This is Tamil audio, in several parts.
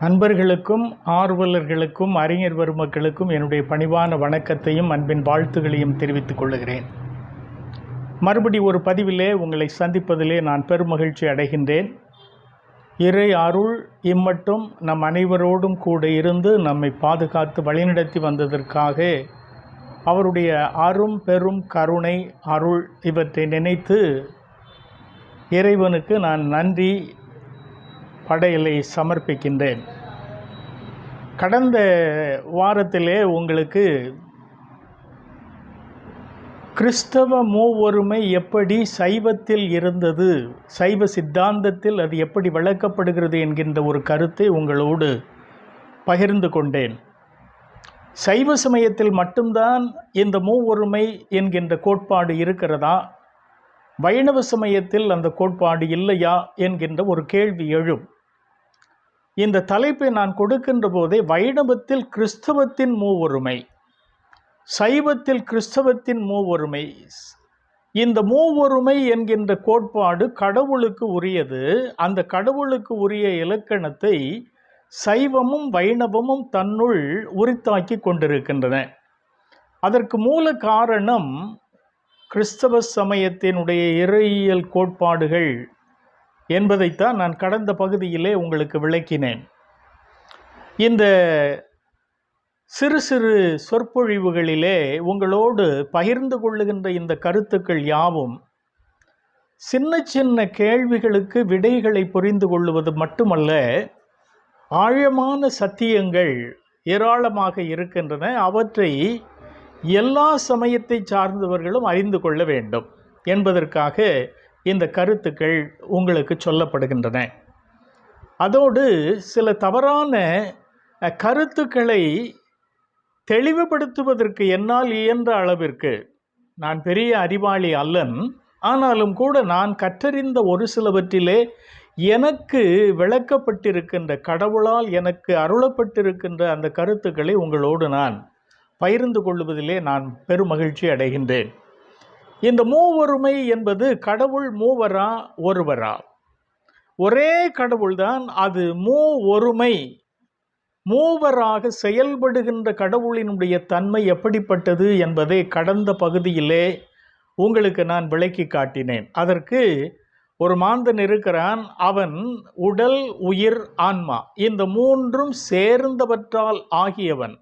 நண்பர்களுக்கும் ஆர்வலர்களுக்கும் அறிஞர் பெருமக்களுக்கும் என்னுடைய பணிவான வணக்கத்தையும் அன்பின் வாழ்த்துகளையும் தெரிவித்துக் கொள்கிறேன். மறுபடி ஒரு பதிவிலே உங்களை சந்திப்பதிலே நான் பெருமகிழ்ச்சி அடைகின்றேன். இறை அருள் இம்மட்டும் நம் அனைவரோடும் கூட இருந்து நம்மை பாதுகாத்து வழிநடத்தி வந்ததற்காக அவருடைய அரும் பெரும் கருணை அருள் இவற்றை நினைத்து இறைவனுக்கு நான் நன்றி படையலை சமர்ப்பிக்கின்றேன். கடந்த வாரத்திலே உங்களுக்கு கிறிஸ்தவ மூவொருமை எப்படி சைவத்தில் இருந்தது சைவ சித்தாந்தத்தில் அது எப்படி விளக்கப்படுகிறது என்கின்ற ஒரு கருத்தை உங்களோடு பகிர்ந்து கொண்டேன். சைவ சமயத்தில் மட்டும்தான் இந்த மூவொருமை என்கின்ற கோட்பாடு இருக்கிறதா? வைணவ சமயத்தில் அந்த கோட்பாடு இல்லையா? என்கின்ற ஒரு கேள்வி எழும். இந்த தலைப்பை நான் கொடுக்கின்ற போதே வைணவத்தில் கிறிஸ்தவத்தின் மூவொருமை சைவத்தில் கிறிஸ்தவத்தின் மூவொருமை. இந்த மூவொருமை என்கின்ற கோட்பாடு கடவுளுக்கு உரியது. அந்த கடவுளுக்கு உரிய இலக்கணத்தை சைவமும் வைணவமும் தன்னுள் உரித்தாக்கி கொண்டிருக்கின்றன. அதற்கு மூல காரணம் கிறிஸ்தவ சமயத்தினுடைய இறையியல் கோட்பாடுகள். என்பதைத்தான் நான் கடந்த பகுதியிலே உங்களுக்கு விளக்கினேன். இந்த சிறு சிறு சொற்பொழிவுகளிலே உங்களோடு பகிர்ந்து கொள்ளுகின்ற இந்த கருத்துக்கள் யாவும் சின்ன சின்ன கேள்விகளுக்கு விடைகளை புரிந்து கொள்வது மட்டுமல்ல ஆழமான சத்தியங்கள் ஏராளமாக இருக்கின்றன. அவற்றை எல்லா சமயத்தை சார்ந்தவர்களும் அறிந்து கொள்ள வேண்டும். என்பதற்காக இந்த கருத்துக்கள் உங்களுக்கு சொல்லப்படுகின்றன. அதோடு சில தவறான கருத்துக்களை தெளிவுபடுத்துவதற்கு என்னால் இயன்ற அளவிற்கு நான் பெரிய அறிவாளி அல்லன் ஆனாலும் கூட நான் கற்றறிந்த ஒரு சிலவற்றிலே எனக்கு விளக்கப்பட்டிருக்கின்ற கடவுளால் எனக்கு அருளப்பட்டிருக்கின்ற அந்த கருத்துக்களை உங்களோடு நான் பகிர்ந்து கொள்வதிலே நான் பெருமகிழ்ச்சி அடைகின்றேன். இந்த மூவருமை என்பது கடவுள் மூவரா ஒருவரா? ஒரே கடவுள்தான் அது மூ ஒருமை மூவராக செயல்படுகின்ற கடவுளினுடைய தன்மை எப்படிப்பட்டது என்பதை கடந்த பகுதியிலே உங்களுக்கு நான் விளக்கி காட்டினேன். அதற்கு ஒரு மாந்தன் இருக்கிறான். அவன் உடல் உயிர் ஆன்மா. இந்த மூன்றும் சேர்ந்தவற்றால் ஆகியவன்.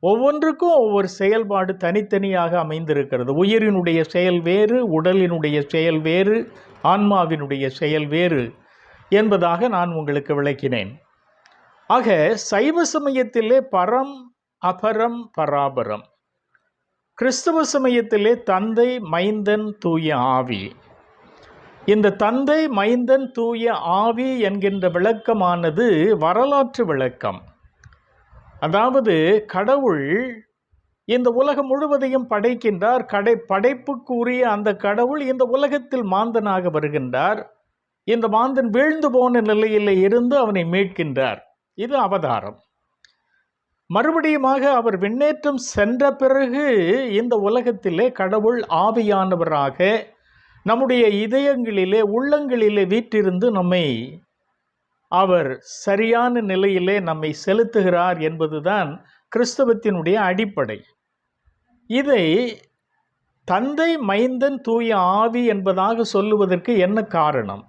ஒவ்வொன்றுக்கும் ஒவ்வொரு செயல்பாடு தனித்தனியாக அமைந்திருக்கிறது. உயிரினுடைய செயல் வேறு உடலினுடைய செயல் வேறு ஆன்மாவினுடைய செயல் வேறு என்பதாக நான் உங்களுக்கு விளக்கினேன். ஆக சைவ சமயத்திலே பரம் அபரம் பராபரம். கிறிஸ்தவ சமயத்திலே தந்தை மைந்தன் தூய ஆவி. இந்த தந்தை மைந்தன் தூய ஆவி என்கின்ற விளக்கமானது வரலாற்று விளக்கம். அதாவது கடவுள் இந்த உலகம் முழுவதையும் படைக்கின்றார். கடை படைப்புக்கு உரிய அந்த கடவுள் இந்த உலகத்தில் மாந்தனாக வருகின்றார். இந்த மாந்தன் வீழ்ந்து போன நிலையில் இருந்து அவனை மீட்கின்றார். இது அவதாரம். மறுபடியுமாக அவர் விண்ணேற்றம் சென்ற பிறகு இந்த உலகத்திலே கடவுள் ஆவியானவராக நம்முடைய இதயங்களிலே உள்ளங்களிலே வீற்றிருந்து நம்மை அவர் சரியான நிலையிலே நம்மை செலுத்துகிறார் என்பதுதான் கிறிஸ்தவத்தினுடைய அடிப்படை. இதை தந்தை மைந்தன் தூய ஆவி என்பதாக சொல்லுவதற்கு என்ன காரணம்?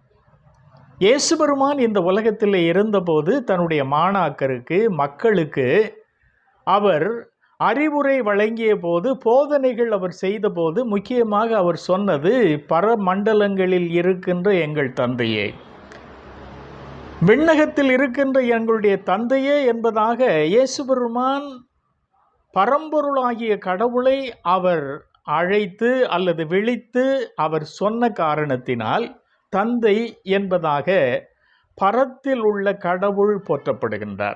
இயேசுபெருமான் இந்த உலகத்தில் இருந்தபோது தன்னுடைய மாணாக்கருக்கு மக்களுக்கு அவர் அறிவுரை வழங்கிய போது போதனைகள் அவர் செய்தபோது முக்கியமாக அவர் சொன்னது பரமண்டலங்களில் இருக்கின்ற எங்கள் தந்தையே. விண்ணகத்தில் இருக்கின்ற எங்களுடைய தந்தையே என்பதாக இயேசுபெருமான் பரம்பொருளாகிய கடவுளை அவர் அழைத்து அல்லது விழித்து அவர் சொன்ன காரணத்தினால் தந்தை என்பதாக பரத்தில் உள்ள கடவுள் போற்றப்படுகின்றார்.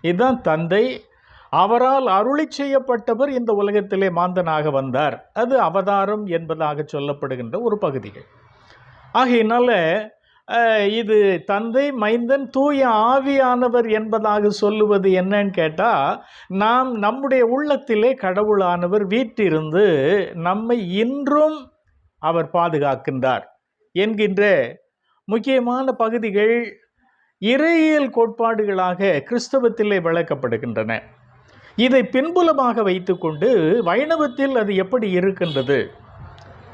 இதுதான் தந்தை. அவரால் அருளி செய்யப்பட்டவர் இந்த உலகத்திலே மாந்தனாக வந்தார். அது அவதாரம் என்பதாக சொல்லப்படுகின்ற ஒரு பகுதிகள். ஆகையினால இது தந்தை மைந்தன் தூய ஆவியானவர் என்பதாக சொல்லுவது என்னன்னு கேட்டால் நாம் நம்முடைய உள்ளத்திலே கடவுளானவர் வீட்டிருந்து நம்மை இன்றும் அவர் பாதுகாக்கின்றார் என்கின்ற முக்கியமான பகுதிகள் இறையியல் கோட்பாடுகளாக கிறிஸ்தவத்திலே விளக்கப்படுகின்றன. இதை பின்புலமாக வைத்துக்கொண்டு வைணவத்தில் அது எப்படி இருக்கின்றது?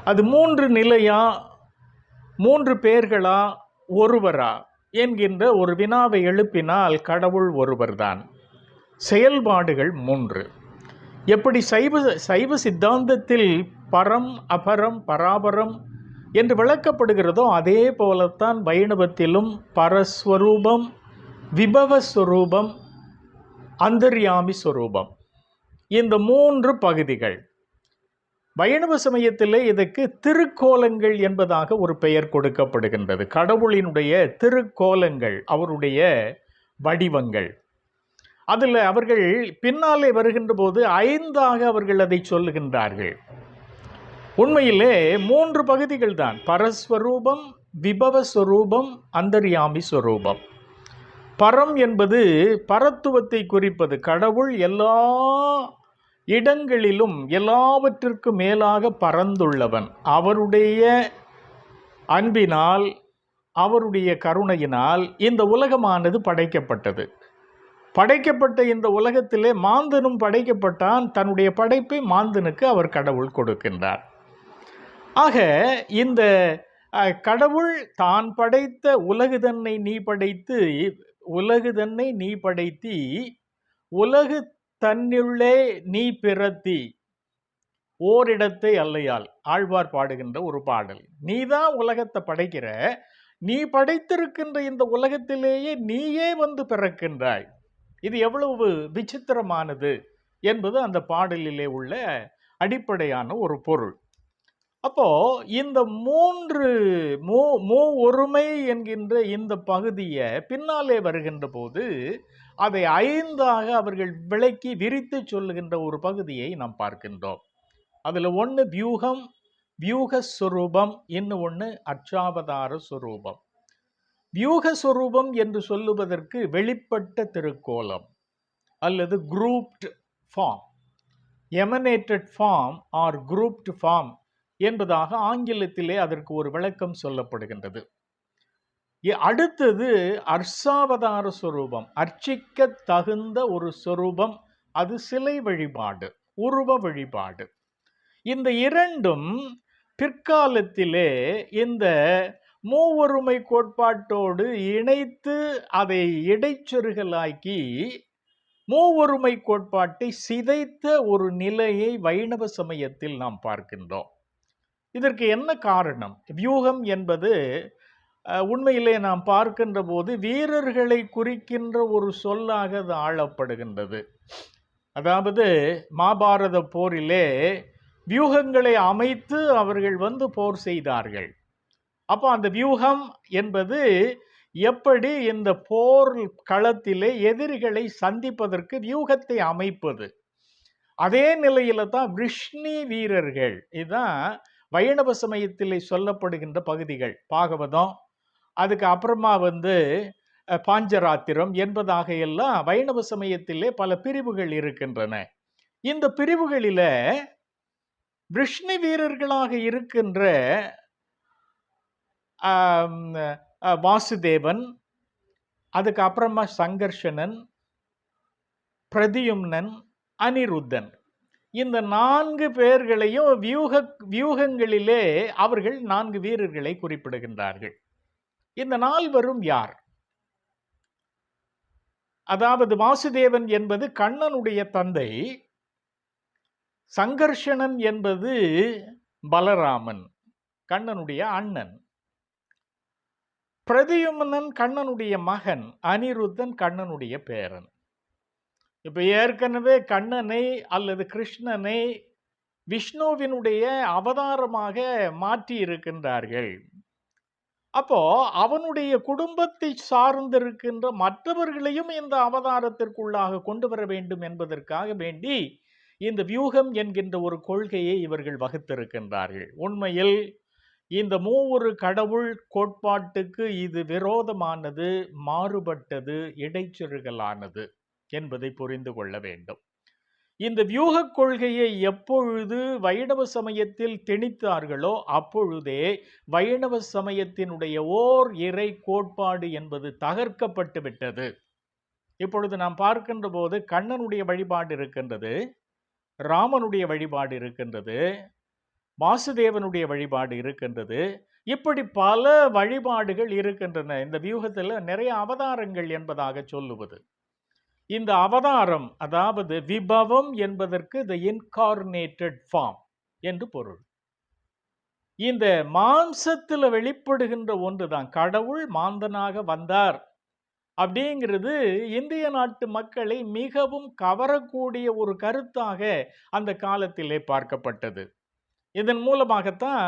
அது மூன்று நிலையாக மூன்று பேர்களா ஒருவரா என்கின்ற ஒரு வினாவை எழுப்பினால் கடவுள் ஒருவர்தான். செயல்பாடுகள் மூன்று. எப்படி சைவ சைவ சித்தாந்தத்தில் பரம் அபரம் பராபரம் என்று விளக்கப்படுகிறதோ அதே போலத்தான் வைணவத்திலும் பரஸ்வரூபம் விபவஸ்வரூபம் அந்தர்யாமி ஸ்வரூபம். இந்த மூன்று பகுதிகள் வைணவ சமயத்திலே இதற்கு திருக்கோலங்கள் என்பதாக ஒரு பெயர் கொடுக்கப்படுகின்றது. கடவுளினுடைய திருக்கோலங்கள் அவருடைய வடிவங்கள். அதில் அவர்கள் பின்னாலே வருகின்ற போது ஐந்தாக அவர்கள் அதை சொல்லுகின்றார்கள். உண்மையிலே மூன்று பகுதிகள் தான். பரஸ்வரூபம் விபவஸ்வரூபம் அந்தரியாமி ஸ்வரூபம். பரம் என்பது பரத்துவத்தை குறிப்பது. கடவுள் எல்லா இடங்களிலும் எல்லாவற்றிற்கும் மேலாக பறந்துள்ளவன் அவருடைய அன்பினால் அவருடைய கருணையினால் இந்த உலகமானது படைக்கப்பட்டது. படைக்கப்பட்ட இந்த உலகத்திலே மாந்தனும் படைக்கப்பட்டான். தன்னுடைய படைப்பை மாந்தனுக்கு அவர் கடவுள் கொடுக்கின்றார். ஆக இந்த கடவுள் தான் படைத்த உலகு தன்னை நீ படைத்து உலகு தன்னை நீ படைத்தி உலகு தன்னுள்ளே நீ பிறத்தி. ஓரிடத்தை அல்லையால் ஆழ்வார் பாடுகின்ற ஒரு பாடல். நீதான் உலகத்தை படைக்கிற நீ படைத்திருக்கின்ற இந்த உலகத்திலேயே நீயே வந்து பிறக்கின்றாய். இது எவ்வளவு விசித்திரமானது என்பது அந்த பாடலிலே உள்ள அடிப்படையான ஒரு பொருள். அப்போ இந்த மூன்று மூ மூ ஒருமை என்கின்ற இந்த பகுதியை பின்னாலே வருகின்ற போது அதை ஐந்தாக அவர்கள் விளக்கி விரித்து சொல்லுகின்ற ஒரு பகுதியை நாம் பார்க்கின்றோம். அதில் ஒன்று வியூகம் வியூகஸ்வரூபம் இன்னும் ஒன்று அர்ச்சாவதார சுரூபம். வியூகஸ்வரூபம் என்று சொல்லுவதற்கு வெளிப்பட்ட திருக்கோலம் அல்லது grouped form emanated form or grouped form என்பதாக ஆங்கிலத்திலே அதற்கு ஒரு விளக்கம் சொல்லப்படுகின்றது. அடுத்தது அர்சாவதார ஸ்வரூபம் அர்ச்சிக்க தகுந்த ஒரு சொரூபம். அது சிலை வழிபாடு உருவ வழிபாடு. இந்த இரண்டும் பிற்காலத்திலே இந்த மூவொருமை கோட்பாட்டோடு இணைத்து அதை இடைச்சொருகலாக்கி மூவொருமை கோட்பாட்டை சிதைத்த ஒரு நிலையை வைணவ சமயத்தில் நாம் பார்க்கின்றோம். இதற்கு என்ன காரணம்? வியூகம் என்பது உண்மையிலே நாம் பார்க்கின்ற போது வீரர்களை குறிக்கின்ற ஒரு சொல்லாக அது ஆளப்படுகின்றது. அதாவது மாபாரத போரிலே வியூகங்களை அமைத்து அவர்கள் வந்து போர் செய்தார்கள். அப்போ அந்த வியூகம் என்பது எப்படி இந்த போர் களத்திலே எதிரிகளை சந்திப்பதற்கு வியூகத்தை அமைப்பது? அதே நிலையில தான் விஷ்ணி வீரர்கள் இதுதான் வைணவ சமயத்திலே சொல்லப்படுகின்ற பகுதிகள். பாகவதம் அதுக்கு அப்புறமா வந்து பாஞ்சராத்திரம் என்பதாக எல்லாம் வைணவ சமயத்திலே பல பிரிவுகள் இருக்கின்றன. இந்த பிரிவுகளில விஷ்ணு வீரர்களாக இருக்கின்ற வாசுதேவன் அதுக்கு அப்புறமா சங்கர்ஷணன் பிரதியும்னன் அனிருத்தன். இந்த நான்கு பேர்களையும் வியூக வியூகங்களிலே அவர்கள் நான்கு வீரர்களை குறிப்பிடுகின்றார்கள். இந்த நாள் வரும் யார்? அதாவது வாசுதேவன் என்பது கண்ணனுடைய தந்தை சங்கர்ஷணன் என்பது பலராமன் கண்ணனுடைய அண்ணன். பிரதியுமனன் கண்ணனுடைய மகன் அனிருத்தன் கண்ணனுடைய பேரன். இப்போ ஏற்கனவே கண்ணனை அல்லது கிருஷ்ணனை விஷ்ணுவினுடைய அவதாரமாக மாற்றி இருக்கின்றார்கள் அப்போ அவனுடைய குடும்பத்தை சார்ந்திருக்கின்ற மற்றவர்களையும் இந்த அவதாரத்திற்குள்ளாக கொண்டு வர வேண்டும் என்பதற்காக வேண்டி இந்த வியூகம் என்கின்ற ஒரு கொள்கையை இவர்கள் வகுத்திருக்கின்றார்கள். உண்மையில் இந்த மூவொரு கடவுள் கோட்பாட்டுக்கு இது விரோதமானது மாறுபட்டது இடைச்செருகலானது என்பதை புரிந்து கொள்ள வேண்டும். இந்த வியூகக் கொள்கையை எப்பொழுது வைணவ சமயத்தில் திணித்தார்களோ அப்பொழுதே வைணவ சமயத்தினுடைய ஓர் இறை கோட்பாடு என்பது தகர்க்கப்பட்டு விட்டது. இப்பொழுது நாம் பார்க்கின்ற போது கண்ணனுடைய வழிபாடு இருக்கின்றது ராமனுடைய வழிபாடு இருக்கின்றது வாசுதேவனுடைய வழிபாடு இருக்கின்றது. இப்படி பல வழிபாடுகள் இருக்கின்றன. இந்த வியூகத்தில் நிறைய அவதாரங்கள் என்பதாக சொல்லுவது. இந்த அவதாரம் அதாவது விபவம் என்பதற்கு த இன்கார்னேட்டட் ஃபார்ம் என்று பொருள். இந்த மாம்சத்தில் வெளிப்படுகின்ற ஒன்று தான் கடவுள் மாந்தனாக வந்தார் அப்படிங்கிறது இந்திய நாட்டு மக்களை மிகவும் கவரக்கூடிய ஒரு கருத்தாக அந்த காலத்திலே பார்க்கப்பட்டது. இதன் மூலமாகத்தான்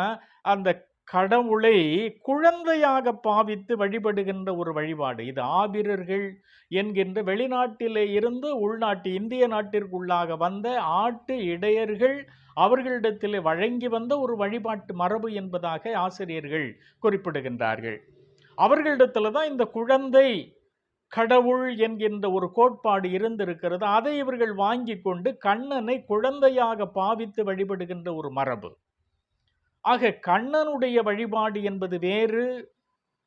அந்த கடவுளை குழந்தையாக பாவித்து வழிபடுகின்ற ஒரு வழிபாடு. இது ஆபிரர்கள் என்கின்ற வெளிநாட்டிலே இருந்து உள்நாட்டு இந்திய நாட்டிற்குள்ளாக வந்த ஆட்டு இடையர்கள் அவர்களிடத்திலே வழங்கி வந்த ஒரு வழிபாட்டு மரபு என்பதாக ஆசிரியர்கள் குறிப்பிடுகின்றார்கள். அவர்களிடத்தில் தான் இந்த குழந்தை கடவுள் என்கின்ற ஒரு கோட்பாடு இருந்திருக்கிறது. அதை இவர்கள் வாங்கி கொண்டு கண்ணனை குழந்தையாக பாவித்து வழிபடுகின்ற ஒரு மரபு. ஆக கண்ணனுடைய வழிபாடு என்பது வேறு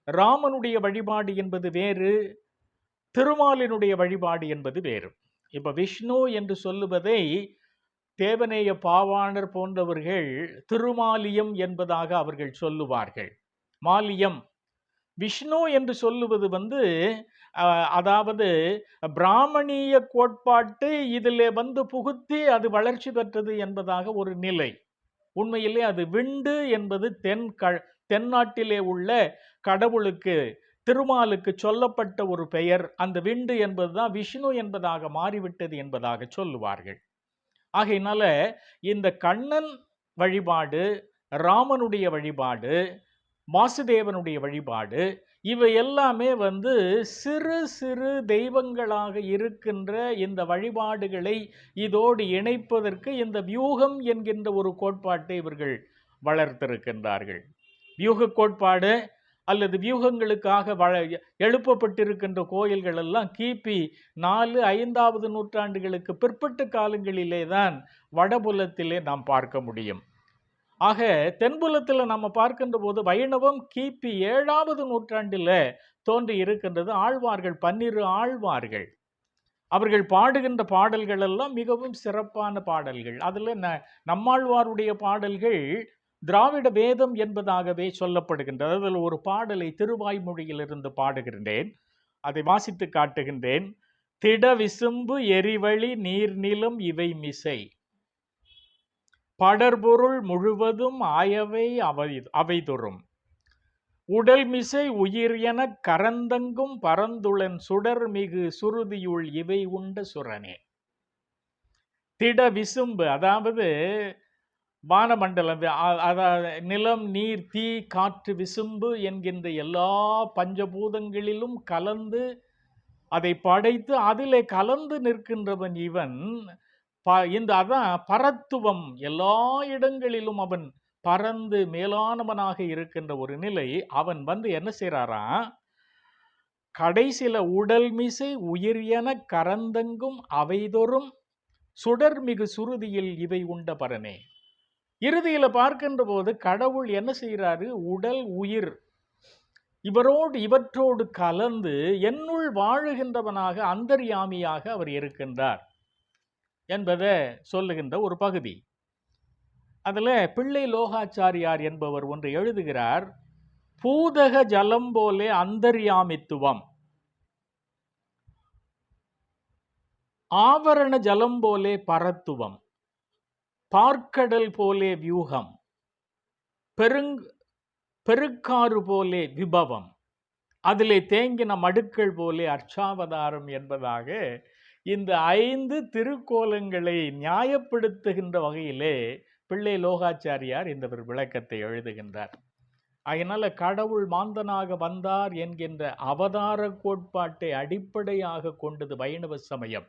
ராமனுடைய வழிபாடு என்பது வேறு திருமாலினுடைய வழிபாடு என்பது வேறு. இப்போ விஷ்ணு என்று சொல்லுவதை தேவநேய பாவாணர் போன்றவர்கள் திருமாலியம் என்பதாக அவர்கள் சொல்லுவார்கள். மாலியம். விஷ்ணு என்று சொல்லுவது வந்து அதாவது பிராமணிய கோட்பாட்டு இதில் வந்து புகுத்தி அது வளர்ச்சி பெற்றது என்பதாக ஒரு நிலை. உண்மையிலே அது விண்டு என்பது தென் க தென்னாட்டிலே உள்ள கடவுளுக்கு திருமாலுக்கு சொல்லப்பட்ட ஒரு பெயர். அந்த விண்டு என்பதுதான் விஷ்ணு என்பதாக மாறிவிட்டது என்பதாக சொல்லுவார்கள். ஆகையினால இந்த கண்ணன் வழிபாடு ராமனுடைய வழிபாடு வாசுதேவனுடைய வழிபாடு இவை எல்லாமே வந்து சிறு சிறு தெய்வங்களாக இருக்கின்ற இந்த வழிபாடுகளை இதோடு இணைப்பதற்கு இந்த வியூகம் என்கின்ற ஒரு கோட்பாட்டை இவர்கள் வளர்த்திருக்கின்றார்கள். வியூக கோட்பாடு அல்லது வியூகங்களுக்காக வள எழுப்பப்பட்டிருக்கின்ற கோயில்கள் எல்லாம் கிபி நாலு ஐந்தாவது நூற்றாண்டுகளுக்கு பிற்பட்ட காலங்களிலே தான் வடபுலத்திலே நாம் பார்க்க முடியும். ஆக தென்புலத்தில் நம்ம பார்க்கின்ற போது வைணவம் கிபி ஏழாவது நூற்றாண்டில் தோன்றி இருக்கின்றது ஆழ்வார்கள் பன்னிரு ஆழ்வார்கள். அவர்கள் பாடுகின்ற பாடல்கள் எல்லாம் மிகவும் சிறப்பான பாடல்கள். அதில் ந நம்மாழ்வாருடைய பாடல்கள் திராவிட வேதம் என்பதாகவே சொல்லப்படுகின்றது. அதில் ஒரு பாடலை திருவாய்மொழியிலிருந்து பாடுகின்றேன். அதை வாசித்து காட்டுகின்றேன். திட விசும்பு எரிவழி நீர்நிலம் இவை மிசை. படர்பொருள் முழுவதும் ஆயவை அவை அவைதொறும். உடல் மிசை உயிர் எனக் கரந்தங்கும் பரந்துளன் சுடர் மிகு சுருதியுள் இவை உண்ட சுரனே. திட விசும்பு அதாவது வானமண்டலம் அதாவது நிலம் நீர் தீ காற்று விசும்பு என்கின்ற எல்லா பஞ்சபூதங்களிலும் கலந்து அதை படைத்து அதிலே கலந்து நிற்கின்றவன் இவன் ப இந்த அதான் பரத்துவம். எல்லா இடங்களிலும் அவன் பறந்து மேலானவனாக இருக்கின்ற ஒரு நிலை அவன் வந்து என்ன செய்கிறாரா கடைசில உடல் மிசை உயிர் என கரந்தங்கும் அவைதொறும் சுடர்மிகு சுருதியில் இவை உண்ட பரனே. இறுதியில் பார்க்கின்ற போது கடவுள் என்ன செய்கிறாரு உடல் உயிர் இவரோடு இவற்றோடு கலந்து என்னுள் வாழுகின்றவனாக அந்தர்யாமியாக அவர் இருக்கின்றார். என்பதை சொல்லுகின்ற ஒரு பகுதி. அதுல பிள்ளை லோகாச்சாரியார் என்பவர் ஒன்று எழுதுகிறார் பூதக ஜலம் போலே அந்தர்யாமித்துவம். ஆவரண ஜலம் போலே பரத்துவம். பார்க்கடல் போலே வியூகம். பெருங் பெருக்காறு போலே விபவம். அதிலே தேங்கின மடுக்கள் போலே அர்ச்சாவதாரம் என்பதாக இந்த ஐந்து திருக்கோலங்களை நியாயப்படுத்துகின்ற வகையிலே பிள்ளை லோகாச்சாரியார் இந்த ஒரு விளக்கத்தை எழுதுகின்றார். அதனால் கடவுள் மாந்தனாக வந்தார் என்கின்ற அவதார கோட்பாட்டை அடிப்படையாக கொண்டது வைணவ சமயம்.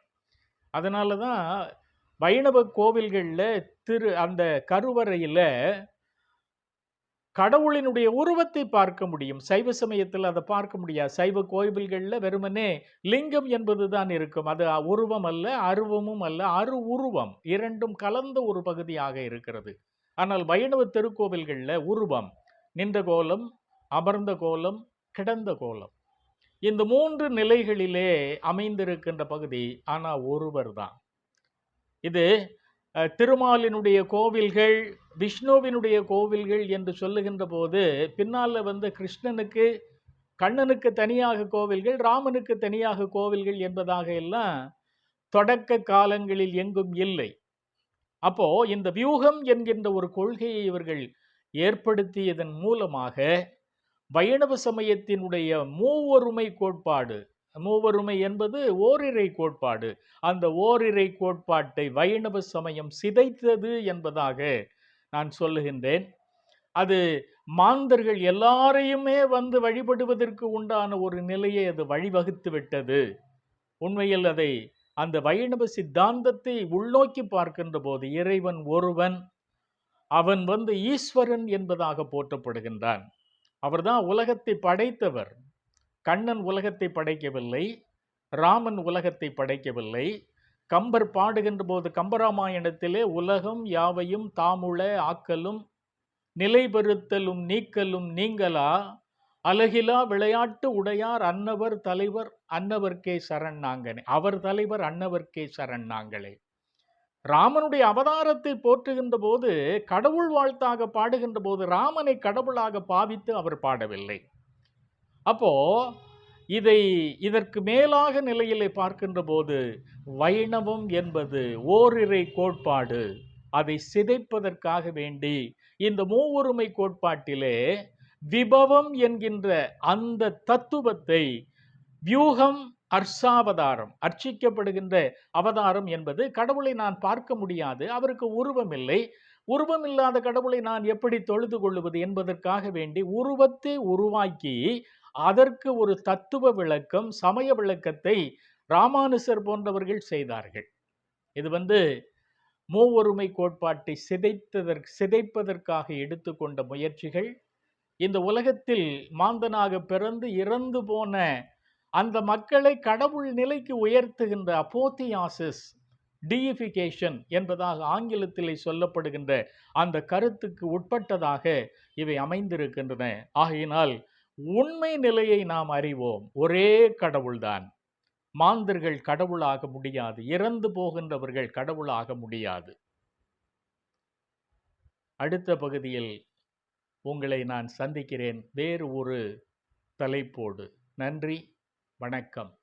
அதனால தான் வைணவ கோவில்களில் திரு அந்த கருவறையில் கடவுளினுடைய உருவத்தை பார்க்க முடியும். சைவ சமயத்தில் அதை பார்க்க முடியாது. சைவ கோயில்களில் வெறுமனே லிங்கம் என்பது தான் இருக்கும். அது உருவம் அல்ல அருவமும் அல்ல அரு உருவம். இரண்டும் கலந்த ஒரு பகுதியாக இருக்கிறது. ஆனால் வைணவ திருக்கோவில்களில் உருவம் நின்ற கோலம் அமர்ந்த கோலம் கிடந்த கோலம். இந்த மூன்று நிலைகளிலே அமைந்திருக்கின்ற பகுதி ஆனால் ஒருவர் தான். இது திருமாலினுடைய கோவில்கள் விஷ்ணுவினுடைய கோவில்கள் என்று சொல்லுகின்ற போது பின்னால் வந்து கிருஷ்ணனுக்கு கண்ணனுக்கு தனியாக கோவில்கள் ராமனுக்கு தனியாக கோவில்கள் என்பதாக எல்லாம் தொடக்க காலங்களில் எங்கும் இல்லை. அப்போ இந்த வியூகம் என்கின்ற ஒரு கொள்கையை இவர்கள் ஏற்படுத்தியதன் மூலமாக வைணவ சமயத்தினுடைய மூவொருமை கோட்பாடு மூவருமை என்பது ஓரிரை கோட்பாடு. அந்த ஓரிரை கோட்பாட்டை வைணவ சமயம் சிதைத்தது என்பதாக நான் சொல்லுகின்றேன். அது மாந்தர்கள் எல்லாரையுமே வந்து வழிபடுவதற்கு உண்டான ஒரு நிலையை அது வழிவகுத்து விட்டது. உண்மையில் அதை அந்த வைணவ சித்தாந்தத்தை உள்நோக்கி பார்க்கின்ற போது இறைவன் ஒருவன் அவன் வந்து ஈஸ்வரன் என்பதாக போற்றப்படுகின்றான். அவர்தான் உலகத்தை படைத்தவர். கண்ணன் உலகத்தை படைக்கவில்லை ராமன் உலகத்தை படைக்கவில்லை. கம்பர் பாடுகின்ற போது கம்பராமாயணத்திலே உலகம் யாவையும் தாமுள ஆக்கலும் நிலைபெறுத்தலும் நீக்கலும் நீங்களா? அழகிலா விளையாட்டு உடையார் அன்னவர் தலைவர் அன்னவர்க்கே சரண் நாங்கனே. அவர் தலைவர் அன்னவர்க்கே சரண் நாங்களே. ராமனுடைய அவதாரத்தை போற்றுகின்ற போது கடவுள் வாழ்த்தாக பாடுகின்ற போது ராமனை கடவுளாக பாவித்து அவர் பாடவில்லை. அப்போது இதை இதற்கு மேலாக நிலையிலே பார்க்கின்ற போது வைணவம் என்பது ஓரிரை கோட்பாடு. அதை சிதைப்பதற்காக வேண்டி இந்த மூவொருமை கோட்பாட்டிலே விபவம் என்கின்ற அந்த தத்துவத்தை வியூகம் அர்ஷாவதாரம் அர்ச்சிக்கப்படுகின்ற அவதாரம் என்பது கடவுளை நான் பார்க்க முடியாது அவருக்கு உருவம் இல்லை உருவம் இல்லாத கடவுளை நான் எப்படி தொழுது கொள்ளுவது என்பதற்காக வேண்டி உருவத்தை உருவாக்கி அதற்கு ஒரு தத்துவ விளக்கம் சமய விளக்கத்தை ராமானுசர் போன்றவர்கள் செய்தார்கள். இது வந்து மூவொருமை கோட்பாட்டை சிதைத்ததற்கு சிதைப்பதற்காக எடுத்துக்கொண்ட முயற்சிகள். இந்த உலகத்தில் மாந்தனாக பிறந்து இறந்து போன அந்த மக்களை கடவுள் நிலைக்கு உயர்த்துகின்ற அப்போத்தியாசிஸ் டீயிஃபிகேஷன் என்பதாக ஆங்கிலத்திலே சொல்லப்படுகின்ற அந்த கருத்துக்கு உட்பட்டதாக இவை அமைந்திருக்கின்றன. ஆகையினால் உண்மை நிலையை நாம் அறிவோம். ஒரே கடவுள்தான். மாந்தர்கள் கடவுளாக முடியாது. இறந்து போகின்றவர்கள் கடவுளாக முடியாது. அடுத்த பகுதியில் உங்களை நான் சந்திக்கிறேன். வேறு ஒரு தலைப்போடு. நன்றி. வணக்கம்.